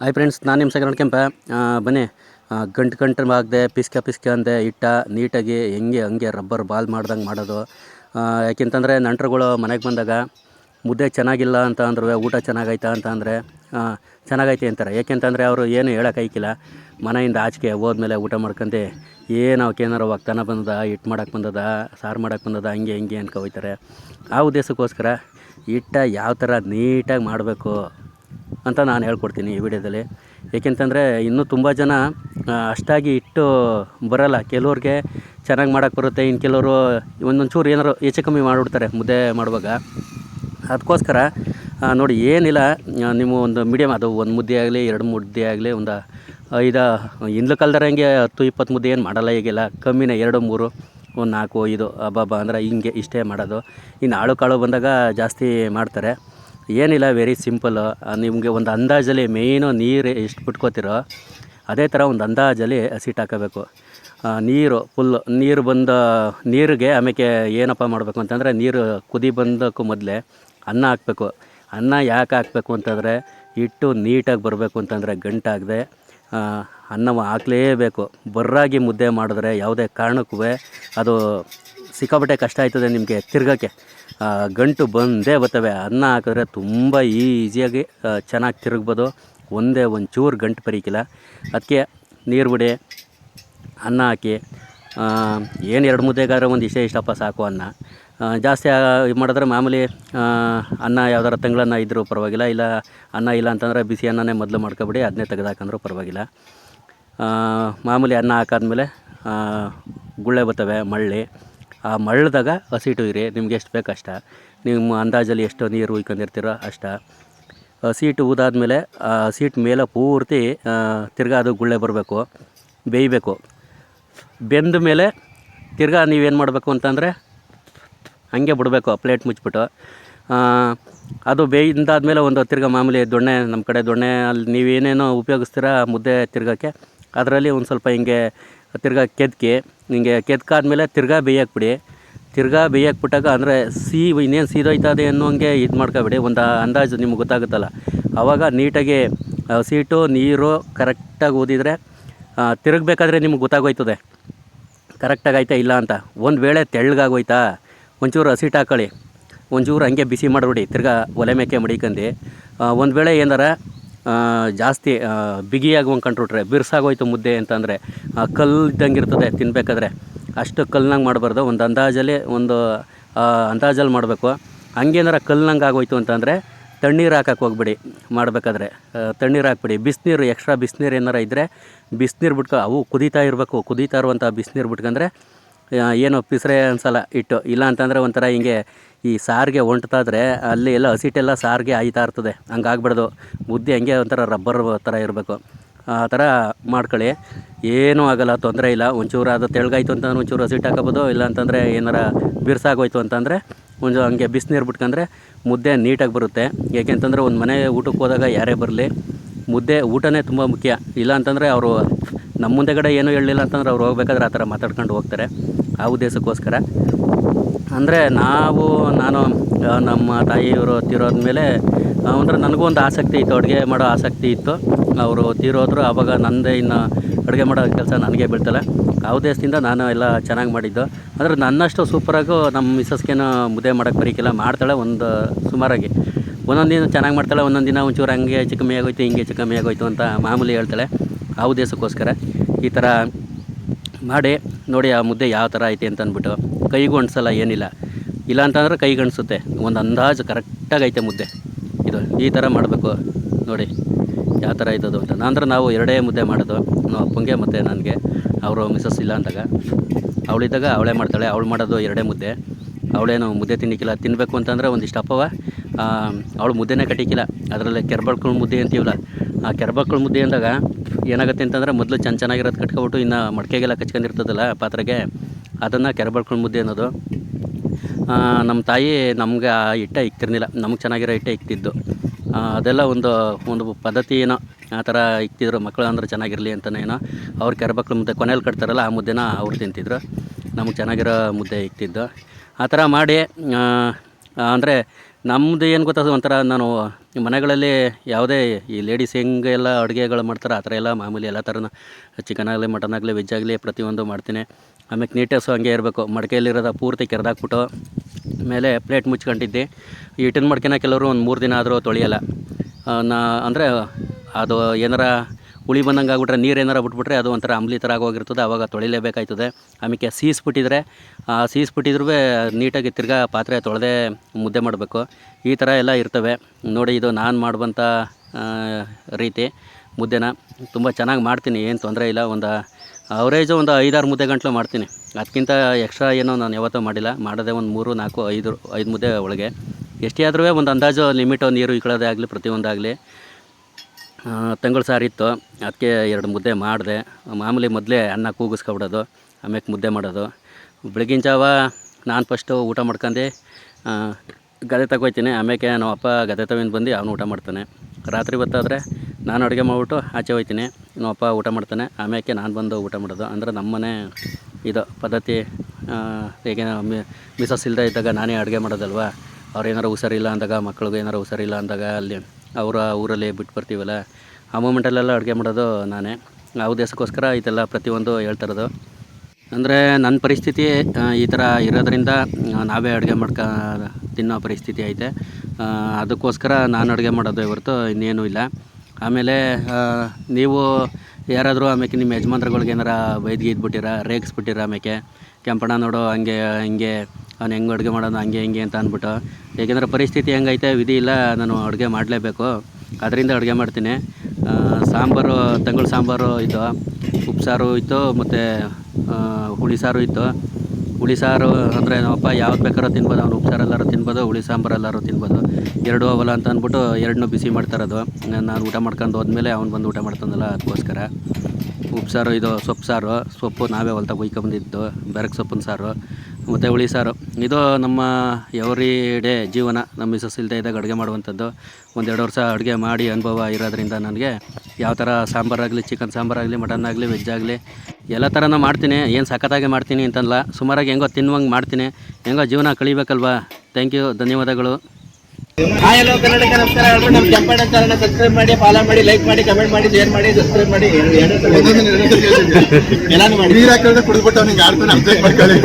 Hi friends ನಾನು ನಿಮ್ಮ ಸಗರಣ ಕೆಂಪ. ಬನ್ನಿ. ಗಂಟು ಗಂಟು ಆಗದೆ, ಪಿಸ್ಕ ಪಿಸ್ಕ ಅಂದೆ, ಇಟ್ಟ, ನೀಟಾಗಿ, ಹೆಂಗೆ, ಹಂಗೆ ರಬ್ಬರ್ ಬಾಲ್ ಮಾಡ್ದಂಗೆ ಮಾಡೋದು. ಯಾಕೆಂತಂದರೆ ನೆಂಟ್ರುಗಳು ಮನೆಗೆ ಬಂದಾಗ, ಮುದ್ದೆ ಚೆನ್ನಾಗಿಲ್ಲ ಅಂತ ಅಂದ್ರೆ ಊಟ ಚೆನ್ನಾಗೈತಾ ಅಂತ ಅಂದರೆ ಚೆನ್ನಾಗೈತೆ ಅಂತಾರೆ. ಯಾಕೆಂತಂದರೆ ಅವರು ಏನು ಹೇಳೋಕ್ಕೈಕಿಲ್ಲ ಮನೆಯಿಂದ ಆಚೆಗೆ ಹೋದ್ಮೇಲೆ ಊಟ ಮಾಡ್ಕೊಂಡು ಏನು ಅವಕ್ಕೆ ಏನಾರು ಒಗ್ತಾನ ಬಂದದ ಹಿಟ್ಟು ಮಾಡಕ್ಕೆ ಬಂದದ, ಸಾರು ಮಾಡೋಕೆ ಬಂದದ, ಹಂಗೆ, ಹಿಂಗೆ ಅನ್ಕೊ ಆ ಉದ್ದೇಶಕ್ಕೋಸ್ಕರ, ಹಿಟ್ಟ ಯಾವ ಥರ ನೀಟಾಗಿ ಮಾಡಬೇಕು ಅಂತ ನಾನು ಹೇಳ್ಕೊಡ್ತೀನಿ ಈ ವಿಡಿಯೋದಲ್ಲಿ. ಏಕೆಂತಂದರೆ ಇನ್ನೂ ತುಂಬ ಜನ ಅಷ್ಟಾಗಿ ಇಟ್ಟು ಬರಲ್ಲ. ಕೆಲವ್ರಿಗೆ ಚೆನ್ನಾಗಿ ಮಾಡೋಕ್ಕೆ ಬರುತ್ತೆ ಇನ್ನು ಕೆಲವರು ಒಂದೊಂಚೂರು ಏನಾರು ಹೆಚ್ಚು ಕಮ್ಮಿ ಮಾಡಿಬಿಡ್ತಾರೆ ಮುದ್ದೆ ಮಾಡುವಾಗ. ಅದಕ್ಕೋಸ್ಕರ ನೋಡಿ ಏನಿಲ್ಲ ನಿಮ್ಮ ಒಂದು ಮೀಡಿಯಮ್ ಅದು ಒಂದು ಮುದ್ದೆ ಆಗಲಿ, ಎರಡು ಮುದ್ದೆ ಆಗಲಿ, ಒಂದು ಐದು, ಹಿಂದ್ಲ ಕಾಲದಾರ ಹಂಗೆ ಹತ್ತು, ಇಪ್ಪತ್ತು ಮುದ್ದೆ ಏನು ಮಾಡಲ್ಲ ಈಗೆಲ್ಲ. ಕಮ್ಮಿನೇ ಎರಡು, ಮೂರು, ಒಂದು ನಾಲ್ಕು, ಐದು, ಅಬ್ಬಬ್ಬ, ಅಂದ್ರೆ ಹಿಂಗೆ ಇಷ್ಟೇ ಮಾಡೋದು. ಇನ್ನು ಆಳು ಕಾಳು ಬಂದಾಗ ಜಾಸ್ತಿ ಮಾಡ್ತಾರೆ. ಏನಿಲ್ಲ ವೆರಿ ಸಿಂಪಲ್ ನಿಮಗೆ ಒಂದು ಅಂದಾಜಲ್ಲಿ ಮೇಯ್ನು ನೀರು ಎಷ್ಟು ಬಿಟ್ಕೋತಿರೋ, ಅದೇ ಥರ ಒಂದು ಅಂದಾಜಲ್ಲಿ ಹಸಿಟ್ಟು ಹಾಕೋಬೇಕು. ನೀರು ಫುಲ್ಲು ನೀರು ಬಂದ ನೀರಿಗೆ ಆಮೇಲೆ ಏನಪ್ಪ ಮಾಡಬೇಕು ಅಂತಂದರೆ ನೀರು ಕುದಿ ಬಂದಕ್ಕೂ ಮೊದಲೇ ಅನ್ನ ಹಾಕಬೇಕು. ಅನ್ನ ಯಾಕೆ ಹಾಕಬೇಕು ಅಂತಂದರೆ ಹಿಟ್ಟು ನೀಟಾಗಿ ಬರಬೇಕು ಅಂತಂದರೆ ಗಂಟಾಗದೆ ಅನ್ನವ ಹಾಕಲೇಬೇಕು. ಬರ್ರಾಗಿ ಮುದ್ದೆ ಮಾಡಿದ್ರೆ ಯಾವುದೇ ಕಾರಣಕ್ಕೂ ಅದು ಸಿಕ್ಕಾಪಟ್ಟೆ ಕಷ್ಟ ಆಯ್ತದೆ ನಿಮಗೆ ತಿರ್ಗೋಕ್ಕೆ. ಗಂಟು ಬಂದೇ ಬರ್ತವೆ. ಅನ್ನ ಹಾಕಿದ್ರೆ ತುಂಬ ಈಸಿಯಾಗಿ ಚೆನ್ನಾಗಿ ತಿರುಗ್ಬೋದು. ಒಂದೇ ಒಂದು ಚೂರು ಗಂಟು ಪರಿಕಿಲ್ಲ ಅದಕ್ಕೆ ನೀರು ಬಿಡಿ, ಅನ್ನ ಹಾಕಿ. ಏನು ಎರಡು ಮುದ್ದೆಗಾದ್ರೆ ಒಂದು ಇಷ್ಟೇ ಇಷ್ಟಪ್ಪ ಸಾಕು ಅನ್ನ. ಜಾಸ್ತಿ ಮಾಡಿದ್ರೆ ಮಾಮೂಲಿ ಅನ್ನ ಯಾವ್ದಾರ ತಂಗಳನ್ನ ಇದ್ದರೂ ಪರವಾಗಿಲ್ಲ. ಇಲ್ಲ, ಅನ್ನ ಇಲ್ಲ ಅಂತಂದರೆ ಬಿಸಿ ಅನ್ನನೇ ಮೊದಲು ಮಾಡ್ಕೊಬಿಡಿ ಅದನ್ನೇ ತೆಗೆದಾಕಂದ್ರೂ ಪರವಾಗಿಲ್ಲ. ಮಾಮೂಲಿ ಅನ್ನ ಹಾಕಾದ್ಮೇಲೆ ಗುಳ್ಳೆ ಬರ್ತವೆ, ಮಳ್ಳಿ. ಆ ಮಳ್ಳದಾಗ ಹಸಿಟ್ಟು ಇರಿ, ನಿಮ್ಗೆ ಎಷ್ಟು ಬೇಕು ಅಷ್ಟ. ನಿಮ್ಮ ಅಂದಾಜಲ್ಲಿ ಎಷ್ಟು ನೀರು ಉಯ್ಕೊಂಡಿರ್ತೀರೋ ಅಷ್ಟ. ಹಸಿಟ್ಟು ಊದಾದ್ಮೇಲೆ ಆ ಹಸಿಟ್ಟು ಮೇಲೆ ಪೂರ್ತಿ ತಿರ್ಗಾ ಅದು ಗುಳ್ಳೆ ಬರಬೇಕು, ಬೇಯಬೇಕು. ಬೆಂದ ಮೇಲೆ ತಿರ್ಗಾ ನೀವೇನು ಮಾಡಬೇಕು ಅಂತಂದರೆ ಹಂಗೆ ಬಿಡಬೇಕು ಪ್ಲೇಟ್ ಮುಚ್ಚಿಬಿಟ್ಟು ಅದು ಬೇಯಿಂದಾದ್ಮೇಲೆ ಒಂದು ತಿರ್ಗಾ ಮಾಮೂಲಿ ದೊಣ್ಣೆ ನಮ್ಮ ಕಡೆ ದೊಣ್ಣೆ ಅಲ್ಲಿ ನೀವೇನೇನೋ ಉಪಯೋಗಿಸ್ತೀರಾ ಮುದ್ದೆ ತಿರ್ಗೋಕ್ಕೆ, ಅದರಲ್ಲಿ ಒಂದು ಸ್ವಲ್ಪ ಹಿಂಗೆ ತಿರ್ಗಾ ಕೆದಕಿ, ಹಿಂಗೆ ಕೆದ್ಕಾದ್ಮೇಲೆ ತಿರ್ಗಾ ಬೇಯಕ್ಕೆ ಬಿಡಿ ತಿರ್ಗಾ ಬೇಯಕ್ಕೆ ಬಿಟ್ಟಾಗ ಅಂದರೆ ಸಿ, ಇನ್ನೇನು ಸೀದೋಯ್ತದೆ ಅನ್ನೋಂಗೆ ಇದು ಮಾಡ್ಕೊಬಿಡಿ, ಒಂದು ಅಂದಾಜು ನಿಮ್ಗೆ ಗೊತ್ತಾಗುತ್ತಲ್ಲ. ಆವಾಗ ನೀಟಾಗಿ ಸೀಟು, ನೀರು ಕರೆಕ್ಟಾಗಿ ಓದಿದರೆ ತಿರುಗಬೇಕಾದ್ರೆ ನಿಮ್ಗೆ ಗೊತ್ತಾಗೋಯ್ತದೆ. ಕರೆಕ್ಟಾಗಿ ಆಯ್ತಾ ಇಲ್ಲ ಅಂತ. ಒಂದು ವೇಳೆ ತೆಳ್ಳಗಾಗೋಯ್ತಾ, ಒಂಚೂರು ಹಸಿಟ್ಟು ಹಾಕೊಳ್ಳಿ ಒಂಚೂರು ಹಂಗೆ ಬಿಸಿ ಮಾಡಿಬಿಡಿ, ತಿರ್ಗಾ ಒಲೆ ಮೇಕೆ ಮಡಿಕಂದು. ಒಂದು ವೇಳೆ ಏನಾರ ಜಾಸ್ತಿ ಬಿಗಿಯಾಗುವಂಗೆ ಬಿಗಿಯಾಗಿ ಹೊಂದ್ಕೊಂಡ್ಬಿಟ್ರೆ ಬಿರ್ಸಾಗೋಯ್ತು ಮುದ್ದೆ ಅಂತಂದರೆ ಕಲ್ಲು ಇದ್ದಂಗೆ ಇರ್ತದೆ ತಿನ್ನಬೇಕಾದ್ರೆ ಅಷ್ಟು ಕಲ್ನಂಗೆ ಮಾಡಬಾರ್ದು. ಒಂದು ಅಂದಾಜಲ್ಲಿ ಒಂದು ಅಂದಾಜಲ್ಲಿ ಮಾಡಬೇಕು. ಹಂಗೇನಾರ ಕಲ್ಲಂಗೆ ಆಗೋಯ್ತು ಅಂತಂದರೆ ತಣ್ಣೀರು ಹಾಕಕ್ಕೆ ಹೋಗ್ಬಿಡಿ ಮಾಡಬೇಕಾದ್ರೆ. ತಣ್ಣೀರು ಹಾಕ್ಬಿಡಿ. ಬಿಸಿನೀರು ಎಕ್ಸ್ಟ್ರಾ ಬಿಸಿನೀರು ಏನಾರ ಇದ್ದರೆ ಬಿಸಿನೀರು ಬಿಟ್ಕೊ ಅವು ಕುದೀತಾ ಇರಬೇಕು. ಕುದೀತಾ ಇರುವಂಥ ಬಿಸಿನೀರು ಬಿಟ್ಕೊಂಡ್ರೆ ಆ, ಏನು ಪಿಸ್ರೆ ಅನ್ಸಲ್ಲ, ಇಟ್ಟು. ಇಲ್ಲ ಅಂತಂದರೆ ಒಂಥರ ಹಿಂಗೆ ಈ ಸಾರಿಗೆ ಹೊಂಟ್ತಾದ್ರೆ ಅಲ್ಲಿ ಎಲ್ಲ ಹಸಿಟ್ಟೆಲ್ಲ ಸಾರಿಗೆ ಆಯ್ತಾ ಇರ್ತದೆ. ಹಂಗೆ ಆಗ್ಬಿಡ್ದು ಮುದ್ದೆ ಹಂಗೆ ಒಂಥರ ರಬ್ಬರ್ ಥರ ಇರಬೇಕು. ಆ ಥರ ಮಾಡ್ಕೊಳ್ಳಿ. ಏನೂ ಆಗಲ್ಲ, ತೊಂದರೆ ಇಲ್ಲ. ಒಂಚೂರು ಅದು ತೆಳ್ಗಾಯ್ತು ಅಂತಂದ್ರೆ ಒಂಚೂರು ಹಸಿಟ್ಟು ಹಾಕೋಬೋದು. ಇಲ್ಲ ಅಂತಂದರೆ ಏನಾರ ಬಿರ್ಸಾಗೋಯ್ತು ಅಂತಂದರೆ ಒಂದು ಹಂಗೆ ಬಿಸಿನೀರು ಬಿಟ್ಕಂದ್ರೆ ಮುದ್ದೆ ನೀಟಾಗಿ ಬರುತ್ತೆ. ಏಕೆಂತಂದರೆ ಒಂದು ಮನೆ ಊಟಕ್ಕೆ ಹೋದಾಗ ಯಾರೇ ಬರಲಿ, ಮುದ್ದೆ ಊಟನೇ ತುಂಬ ಮುಖ್ಯ. ಇಲ್ಲ ಅಂತಂದರೆ ಅವರು ನಮ್ಮ ಮುಂದೆಗಡೆ ಏನೂ ಹೇಳಲಿಲ್ಲ ಅಂತಂದ್ರೆ ಅವ್ರು ಹೋಗ್ಬೇಕಾದ್ರೆ ಆ ಥರ ಮಾತಾಡ್ಕೊಂಡು ಹೋಗ್ತಾರೆ. ಆ ಉದ್ದೇಶಕ್ಕೋಸ್ಕರ. ಅಂದರೆ ನಾವು, ನಾನು ನಮ್ಮ ತಾಯಿಯವರು ತೀರೋದ ಮೇಲೆ ಅಂದ್ರೆ ನನಗೂ ಒಂದು ಆಸಕ್ತಿ ಇತ್ತು, ಅಡುಗೆ ಮಾಡೋ ಆಸಕ್ತಿ ಇತ್ತು. ಅವರು ತೀರೋದ್ರು ಆವಾಗ ನನ್ನದೇ ಇನ್ನು ಅಡುಗೆ ಮಾಡೋ ಕೆಲಸ ನನಗೆ ಬೀಳ್ತಲ್ಲ. ಆ ಉದ್ದೇಶದಿಂದ ನಾನು ಎಲ್ಲ ಚೆನ್ನಾಗಿ ಮಾಡಿದ್ದು. ಅಂದರೆ ನನ್ನಷ್ಟು ಸೂಪರಾಗೂ ನಮ್ಮ ಮಿಸ್ಸಸ್ಗೇನು ಮುದ್ದೆ ಮಾಡೋಕ್ಕೆ ಬರೀಕಿಲ್ಲ, ಮಾಡ್ತಾಳೆ ಒಂದು ಸುಮಾರಾಗಿ. ಒಂದೊಂದು ದಿನ ಚೆನ್ನಾಗಿ ಮಾಡ್ತಾಳೆ, ಒಂದೊಂದು ದಿನ ಒಂಚೂರು ಹಂಗೆ ಹೆಚ್ಚು ಕಮ್ಮಿ ಆಗೋಯ್ತು ಹಿಂಗೆ ಹೆಚ್ಚು ಕಮ್ಮಿ ಆಗೋಯ್ತು ಅಂತ ಮಾಮೂಲಿ ಹೇಳ್ತಾಳೆ. ಆ ಉದ್ದೇಶಕ್ಕೋಸ್ಕರ ಈ ಥರ ಮಾಡಿ, ನೋಡಿ ಆ ಮುದ್ದೆ ಯಾವ ಥರ ಐತೆ ಅಂತ ಅಂದ್ಬಿಟ್ಟು ಕೈಗೂ ಅನ್ಸಲ್ಲ, ಏನಿಲ್ಲ. ಇಲ್ಲ ಅಂತಂದ್ರೆ ಕೈಗೆ ಅನಿಸುತ್ತೆ. ಒಂದು ಅಂದಾಜು ಕರೆಕ್ಟಾಗಿ ಐತೆ ಮುದ್ದೆ. ಇದು ಈ ಥರ ಮಾಡಬೇಕು, ನೋಡಿ, ಯಾವ ಥರ ಇದ್ದದು ಅಂತ. ಅಂದ್ರೆ ನಾವು ಎರಡೇ ಮುದ್ದೆ ಮಾಡೋದು. ನಮ್ಮ ಅಪ್ಪಂಗೆ ಮತ್ತು ನನಗೆ. ಅವರು ಮಿಸಸ್ ಇಲ್ಲ ಅಂದಾಗ. ಅವಳಿದ್ದಾಗ ಅವಳೇ ಮಾಡ್ತಾಳೆ. ಅವಳು ಮಾಡೋದು ಎರಡೇ ಮುದ್ದೆ. ಅವಳೇನು ಮುದ್ದೆ ತಿನ್ನಕ್ಕಿಲ್ಲ. ತಿನ್ನಬೇಕು ಅಂತಂದರೆ ಒಂದಿಷ್ಟು ಅಪ್ಪವ ಅವಳು ಮುದ್ದೆನೇ ಕಟ್ಟಿಕ್ಕಿಲ್ಲ. ಅದರಲ್ಲಿ ಕೆರ್ಬಳ್ಕೊಂಡು ಮುದ್ದೆ ಅಂತೀವಲ್ಲ ಆ ಕೆರಬಕ್ಕಳು ಮುದ್ದೆ ಅಂದಾಗ ಏನಾಗುತ್ತೆ ಅಂತಂದ್ರೆ ಮೊದಲು ಚೆನ್ನ ಚೆನ್ನಾಗಿರೋದು ಕಟ್ಕೊಬಿಟ್ಟು ಇನ್ನು ಮಡಕೆಗೆಲ್ಲ ಕಚ್ಕೊಂಡಿರ್ತದಲ್ಲ ಪಾತ್ರೆಗೆ, ಅದನ್ನು ಕೆರಬಕ್ಕಳು ಮುದ್ದೆ ಅನ್ನೋದು. ನಮ್ಮ ತಾಯಿ ನಮ್ಗೆ ಆ ಹಿಟ್ಟೆ ಇಕ್ತಿರ್ನಿಲ್ಲ ನಮ್ಗೆ ಚೆನ್ನಾಗಿರೋ ಹಿಟ್ಟೆ ಇಕ್ತಿದ್ದು. ಅದೆಲ್ಲ ಒಂದು ಒಂದು ಪದ್ಧತಿ ಏನೋ, ಆ ಥರ ಇಕ್ತಿದ್ರು ಮಕ್ಕಳು ಅಂದ್ರೆ ಚೆನ್ನಾಗಿರಲಿ ಅಂತಲೇ ಏನೋ. ಅವ್ರು ಕೆರಬಕ್ಳು ಮುದ್ದೆ ಕೊನೆಯಲ್ಲಿ ಕಟ್ತಾರಲ್ಲ, ಆ ಮುದ್ದೆನ ಅವ್ರು ತಿಂತಿದ್ರು. ನಮಗೆ ಚೆನ್ನಾಗಿರೋ ಮುದ್ದೆ ಇಕ್ತಿದ್ದು. ಆ ಥರ ಮಾಡಿ ಅಂದರೆ ನಮ್ಮದು ಏನು ಗೊತ್ತದು ಒಂಥರ ನಾನು ಮನೆಗಳಲ್ಲಿ ಯಾವುದೇ ಈ ಲೇಡೀಸ್ ಹೆಂಗೆಲ್ಲ ಅಡುಗೆಗಳು ಮಾಡ್ತಾರೆ ಆ ಥರ ಎಲ್ಲ ಮಾಮೂಲಿ ಎಲ್ಲ ಥರನ ಚಿಕನ್ ಆಗಲಿ ಮಟನ್ ಆಗಲಿ ವೆಜ್ ಆಗಲಿ ಪ್ರತಿಯೊಂದು ಮಾಡ್ತೀನಿ. ಆಮೇಲೆ ನೀಟ್ನೆಸ್ಸು ಹಂಗೆ ಇರಬೇಕು. ಮಡಕೆಯಲ್ಲಿರೋದು ಪೂರ್ತಿ ಕೆರೆದಾಕ್ಬಿಟ್ಟು ಮೇಲೆ ಪ್ಲೇಟ್ ಮುಚ್ಕೊಂಡಿದ್ದೆ. ಈ ಹಿಟ್ಟಿನ ಮಡ್ಕೆನ ಕೆಲವರು ಒಂದು ಮೂರು ದಿನ ಆದರೂ ತೊಳೆಯಲ್ಲ. ನಾ, ಅಂದರೆ ಅದು ಏನಾರ ಹುಳಿ ಬಂದಂಗೆ ಆಗ್ಬಿಟ್ರೆ ನೀರು ಏನಾರು ಬಿಟ್ಬಿಟ್ರೆ ಅದು ಒಂಥರ ಅಂಬ್ಲಿ ಥರ ಆಗೋಗಿರ್ತದೆ ಆವಾಗ ತೊಳಿಲೇಬೇಕಾಯ್ತದೆ. ಆಮೇಲೆ ಸೀಸ್ಬಿಟ್ಟಿದ್ರೆ ಆ ಸೀಸ್ಬಿಟ್ಟಿದ್ರೂ ನೀಟಾಗಿ ತಿರ್ಗಾ ಪಾತ್ರೆ ತೊಳೆದೇ ಮುದ್ದೆ ಮಾಡಬೇಕು. ಈ ಥರ ಎಲ್ಲ ಇರ್ತವೆ. ನೋಡಿ, ಇದು ನಾನು ಮಾಡುವಂಥ ರೀತಿ ಮುದ್ದೆನ. ತುಂಬ ಚೆನ್ನಾಗಿ ಮಾಡ್ತೀನಿ, ಏನು ತೊಂದರೆ ಇಲ್ಲ. ಒಂದು ಅವರೇಜು ಒಂದು ಐದಾರು ಮುದ್ದೆ ಗಂಟಲು ಮಾಡ್ತೀನಿ. ಅದಕ್ಕಿಂತ ಎಕ್ಸ್ಟ್ರಾ ಏನೋ ನಾನು ಯಾವತ್ತೂ ಮಾಡಿಲ್ಲ. ಮಾಡೋದೇ ಒಂದು ಮೂರು, ನಾಲ್ಕು, ಐದು ಐದು ಮುದ್ದೆ ಒಳಗೆ. ಎಷ್ಟೇ ಆದರೂ ಒಂದು ಅಂದಾಜು, ಲಿಮಿಟು ನೀರು ಇಕ್ಕೊಳ್ಳೋದೇ ಆಗಲಿ, ಪ್ರತಿಯೊಂದಾಗಲಿ. ತಂಗಳು ಸಾರಿತ್ತು ಅದಕ್ಕೆ ಎರಡು ಮುದ್ದೆ ಮಾಡಿದೆ. ಮಾಮೂಲಿ ಮೊದಲೇ ಅನ್ನ ಕೂಗಿಸ್ಕೊಬಿಡೋದು ಆಮೇಲೆ ಮುದ್ದೆ ಮಾಡೋದು. ಬೆಳಗಿನ ಜಾವ ನಾನು ಫಸ್ಟು ಊಟ ಮಾಡ್ಕೊಂಡು ಗದೆ ತಗೋಯ್ತೀನಿ. ಆಮೇಲೆ ನಮ್ಮ ಅಪ್ಪ ಗದೆ ತಗೊಂಡು ಬಂದು ಅವನು ಊಟ ಮಾಡ್ತಾನೆ. ರಾತ್ರಿ ಹೊತ್ತಾದರೆ ನಾನು ಅಡುಗೆ ಮಾಡಿಬಿಟ್ಟು ಆಚೆ ಹೋಗ್ತೀನಿ ನಮ್ಮ ಅಪ್ಪ ಊಟ ಮಾಡ್ತಾನೆ. ಆಮೇಲೆ ನಾನು ಬಂದು ಊಟ ಮಾಡೋದು. ಅಂದರೆ ನಮ್ಮನೆ ಇದು ಪದ್ಧತಿ ಈಗ ಮಿಸಸ್ ಇಲ್ಲದೆ ಇದ್ದಾಗ ನಾನೇ ಅಡುಗೆ ಮಾಡೋದಲ್ವ? ಅವ್ರು ಏನಾರು ಹುಷಾರಿಲ್ಲ ಅಂದಾಗ, ಮಕ್ಳಿಗೆ ಏನಾರು ಹುಷಾರಿಲ್ಲ ಅಂದಾಗ ಅಲ್ಲಿ ಅವರ ಊರಲ್ಲಿ ಬಿಟ್ಟು ಬರ್ತೀವಲ್ಲ, ಆ ಮೂಮೆಂಟಲ್ಲೆಲ್ಲ ಅಡುಗೆ ಮಾಡೋದು ನಾನೇ. ಆ ಉದ್ದೇಶಕ್ಕೋಸ್ಕರ ಇದೆಲ್ಲ ಪ್ರತಿಯೊಂದು ಹೇಳ್ತಿರೋದು ಅಂದರೆ ನನ್ನ ಪರಿಸ್ಥಿತಿ ಈ ಥರ ಇರೋದ್ರಿಂದ ನಾವೇ ಅಡುಗೆ ಮಾಡ್ಕ, ತಿನ್ನೋ ಪರಿಸ್ಥಿತಿ ಐತೆ. ಅದಕ್ಕೋಸ್ಕರ ನಾನು ಅಡುಗೆ ಮಾಡೋದು ಹೊರತು ಇನ್ನೇನೂ ಇಲ್ಲ. ಆಮೇಲೆ ನೀವು ಯಾರಾದರೂ ಆಮೇಲೆ ನಿಮ್ಮ ಯಜಮಾನ್ರುಗಳ್ಗೆ ಏನಾರ ಇದ್ಬಿಟ್ಟಿರ ರೇಗಿಸ್ಬಿಟ್ಟಿರ ಆಮೇಲೆ ಕೆಂಪಣ್ಣ ನೋಡು, ಹಂಗೆ, ಹಿಂಗೆ ಅವ್ನು ಹೆಂಗೆ ಅಡುಗೆ ಮಾಡೋದು, ಹಂಗೆ ಹಿಂಗೆ ಅಂತ ಅಂದ್ಬಿಟ್ಟು. ಏಕೆಂದರೆ ಪರಿಸ್ಥಿತಿ ಹೆಂಗೈತೆ, ವಿಧಿ ಇಲ್ಲ, ನಾನು ಅಡುಗೆ ಮಾಡಲೇಬೇಕು. ಅದರಿಂದ ಅಡುಗೆ ಮಾಡ್ತೀನಿ. ಸಾಂಬಾರು, ತಂಗಳು ಸಾಂಬಾರು ಇತ್ತು. ಉಪ್ಸಾರು ಇತ್ತು, ಮತ್ತು ಹುಳಿ ಸಾರು ಇತ್ತು. ಹುಳಿ ಸಾರು ಅಂದರೆ ನಮ್ಮಪ್ಪ ಯಾವ್ದು ಬೇಕಾದ್ರೂ ತಿನ್ಬೋದು. ಅವ್ನು ಉಪ್ಸಾರು ಎಲ್ಲರೂ ತಿನ್ಬೋದು, ಹುಳಿ ಸಾಂಬಾರು ಎಲ್ಲರೂ ತಿನ್ಬೋದು. ಎರಡು ಅವಲ್ಲ ಅಂತ ಅಂದ್ಬಿಟ್ಟು ಎರಡನ್ನೂ ಬಿಸಿ ಮಾಡ್ತಾರದು ನಾನು ಊಟ ಮಾಡ್ಕೊಂಡು ಹೋದ್ಮೇಲೆ ಅವ್ನು ಬಂದು ಊಟ ಮಾಡ್ತಾನಲ್ಲ, ಅದಕ್ಕೋಸ್ಕರ. ಉಪ್ಸಾರು ಇದು ಸೊಪ್ಪು ಸಾರು. ಸೊಪ್ಪು ನಾವೇ ಹೊಲ್ತಾಗ ಬಂದಿದ್ದು ಬೆರಕೆ ಸೊಪ್ಪಿನ ಸಾರು. ಮತ್ತು ಹುಳಿ ಸಾರು. ಇದು ನಮ್ಮ ಎವ್ರಿ ಡೇ ಜೀವನ ನಮ್ಮ ಮಿಸಸ್ ಇಲ್ಲದೆ ಇದ್ದಾಗ ಅಡುಗೆ ಮಾಡುವಂಥದ್ದು. ಒಂದೆರಡು ವರ್ಷ ಅಡುಗೆ ಮಾಡಿ ಅನುಭವ ಇರೋದ್ರಿಂದ ನನಗೆ ಯಾವ ಥರ ಸಾಂಬಾರಾಗಲಿ ಚಿಕನ್ ಸಾಂಬಾರಾಗಲಿ ಮಟನ್ ಆಗಲಿ ವೆಜ್ ಆಗಲಿ ಎಲ್ಲ ಥರನೂ ಮಾಡ್ತೀನಿ. ಏನು ಸಖತ್ತಾಗಿ ಮಾಡ್ತೀನಿ ಅಂತಲ್ಲ ಸುಮಾರಾಗಿ ಹೆಂಗೋ ತಿನ್ನುವಂಗೆ ಮಾಡ್ತೀನಿ. ಹೆಂಗೋ ಜೀವನ ಕಳಿಬೇಕಲ್ವಾ? ಥ್ಯಾಂಕ್ ಯು ಧನ್ಯವಾದಗಳು. ಹಾಯ್ ಹಲೋ ಕನ್ನಡಕ್ಕೆ ನಮಸ್ಕಾರ. ಹೇಳ್ಬಿಟ್ಟು ನಮ್ಮ ಕೆಂಪಣ್ಣ ಚಾನಲ್ನ ಸಬ್ಸ್ಕ್ರೈಬ್ ಮಾಡಿ ಫಾಲೋ ಮಾಡಿ ಲೈಕ್ ಮಾಡಿ ಕಮೆಂಟ್ ಮಾಡಿ ಶೇರ್ ಮಾಡಿ ಸಬ್ಸ್ಕ್ರೈಬ್ ಮಾಡಿ. ಎಲ್ಲಾನು ಮಾಡಿ. ನೀರು ಹಾಕಿದ್ರೆ ಕುಡಿದ್ಬಿಟ್ಟು ಅವ್ನಿಗೆ ಆಡ್ತಾನೆ ಅಪ್ಡೇಟ್ ಮಾಡ್ಕೊಳ್ಳಿ.